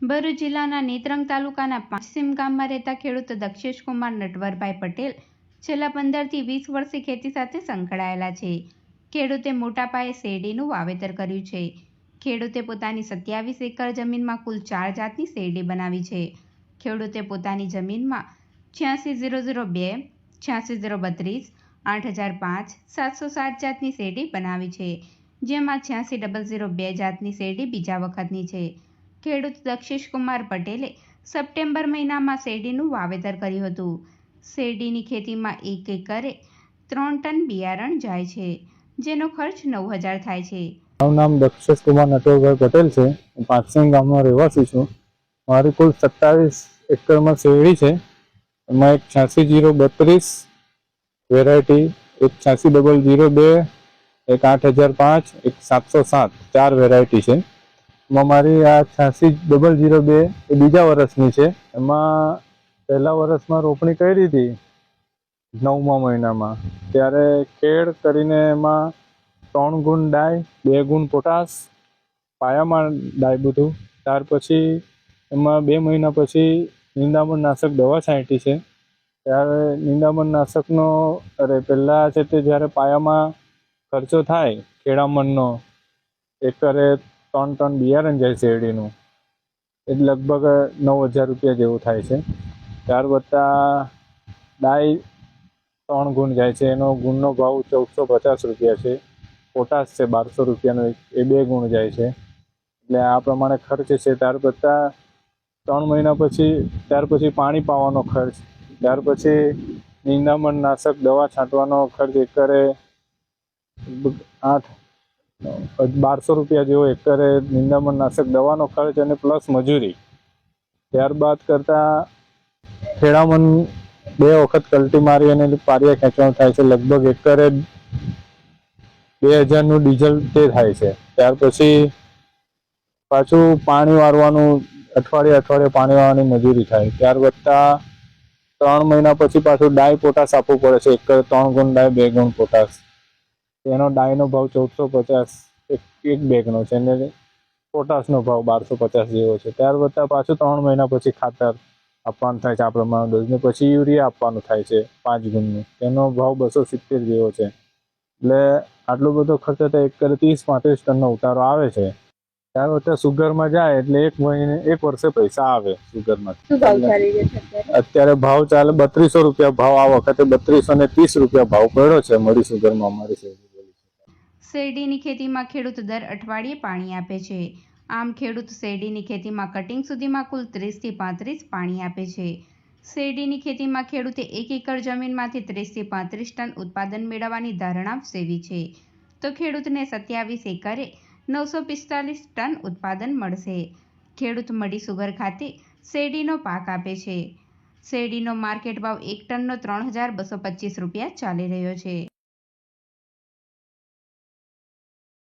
ભરૂચ જિલ્લાના નેત્રંગ તાલુકાના પાંચસીમ ગામમાં રહેતા ખેડૂત દક્ષેશકુમાર નટવરભાઈ પટેલ છેલ્લા પંદરથી વીસ વર્ષથી ખેતી સાથે સંકળાયેલા છે. ખેડૂતે મોટા પાયે શેરડીનું વાવેતર કર્યું છે. ખેડૂતે પોતાની સત્યાવીસ એકર જમીનમાં કુલ ચાર જાતની શેરડી બનાવી છે. ખેડૂતે પોતાની જમીનમાં છ્યાસી ઝીરો ઝીરો બે, છ્યાસી ઝીરો બત્રીસ, આઠ હજાર પાંચ, સાતસો સાત જાતની શેરડી બનાવી છે. જેમાં છ્યાસી ડબલ ઝીરો બે જાતની શેરડી બીજા વખતની છે. ખેડૂત દક્ષેશ કુમાર પટેલે સપ્ટેમ્બર મહિનામાં શેરડીનું વાવેતર કર્યું હતું. શેરડીની ખેતીમાં એક એકરે ત્રણ ટન બિયારણ જાય છે, જેનો ખર્ચ નવ હજાર થાય છે. મારું નામ દક્ષેશ કુમાર નટવરભાઈ પટેલ છે. હું પાંચસિંગ ગામનો રહેવાસી છું. મારી કુલ સત્તાવીસ એકરમાં શેરડી છે. એમાં એક છ્યાસી જીરો બત્રીસ વેરાયટી, એક છ્યાસી ડબલ જીરો બે, એક આઠ હજાર પાંચ, એક સાતસો સાત, ચાર વેરાયટી છે. એમાં મારી આ છ્યાસી ડબલ જીરો બે એ બીજા વર્ષની છે. એમાં પહેલા વર્ષમાં રોપણી કરી હતી નવમા મહિનામાં. ત્યારે ખેડ કરીને એમાં ત્રણ ગુણ ડાય, બે ગુણ પોટાશ, પાયામાં ડાય બધું. ત્યાર પછી એમાં બે મહિના પછી નિંદામણ નાશક દવા છાંટી છે. ત્યારે નિંદામણ નાશકનો, અરે પહેલાં છે તે જ્યારે પાયામાં ખર્ચો થાય ખેડામણનો એકરે ત્રણ ટન બિયારણ જાય શેરડીનું. એ લગભગ નવ હજાર રૂપિયા જેવું થાય છે. ત્યાર વત્તા ડાય ત્રણ ગુણ જાય છે. એનો ગુણનો ભાવ ચૌદસો પચાસ રૂપિયા છે. પોટાશ છે બારસો રૂપિયાનો એ બે ગુણ જાય છે. એટલે આ પ્રમાણે ખર્ચ છે. ત્યાર પછી ત્રણ મહિના પછી, ત્યાર પછી પાણી પાવાનો ખર્ચ. ત્યાર પછી નિંદામણ નાશક દવા છાંટવાનો ખર્ચ. એકરે આઠ બારસો રૂપિયા જેવો એકરે નિંદામણ નાશક દવાનો ખર્ચ અને પ્લસ મજૂરી. ત્યારબાદ કરતાં ખેડામણ બે વખત કલ્ટી મારી અને પારિયા ખેંચવાનું થાય છે. લગભગ એકરે બે હજારનું ડીઝલ તે થાય છે. ત્યાર પછી પાછું પાણી વારવાનું, અઠવાડિયે અઠવાડિયે પાણી વાળવાની મજૂરી થાય. ત્યાર વધતા ત્રણ મહિના પછી પાછું ડાય પોટાશ આપવું પડે છે. એક ત્રણ ગુણ ડાય, બે ગુણ પોટાશ. તેનો ડાયનો ભાવ ચૌદસો પચાસ એક એક બેગનો છે અને પોટાશનો ભાવ બારસો પચાસ જેવો છે. ત્યાર બધા પાછું ત્રણ મહિના પછી ખાતર આપવાનું થાય છે આ પ્રમાણે ડોઝને પછી યુરિયા આપવાનું થાય છે પાંચ ગુણનું. તેનો ભાવ બસો સિત્તેર જેવો છે. એટલે આટલો બધો ખર્ચ તો એક કરે ત્રીસ પાંત્રીસ ટનનો ઉતારો આવે છે. ત્યાર વખતે સુગરમાં જાય એટલે એક મહિને એક વર્ષે પૈસા આવે સુગરમાં. અત્યારે? ભાવ ચાલે બત્રીસો રૂપિયા ભાવ આ વખતે બત્રીસો ને ત્રીસ રૂપિયા ભાવ પડ્યો છે. મળી સુગરમાં અમારી શેરડીની ખેતીમાં ખેડૂત દર અઠવાડિયે પાણી આપે છે. આમ ખેડૂત શેરડીની ખેતીમાં કટિંગ સુધીમાં કુલ ત્રીસથી પાંત્રીસ પાણી આપે છે. શેરડીની ખેતીમાં ખેડૂતે એક એકર જમીનમાંથી ત્રીસથી પાંત્રીસ ટન ઉત્પાદન મેળવવાની ધારણા સેવી છે. તો ખેડૂતને સત્યાવીસ એકરે નવસો પિસ્તાલીસ ટન ઉત્પાદન મળશે. ખેડૂત મડી સુગર ખાતે શેરડીનો પાક આપે છે. શેરડીનો માર્કેટ ભાવ એક ટનનો ત્રણ હજાર બસો પચીસ રૂપિયા ચાલી રહ્યો છે.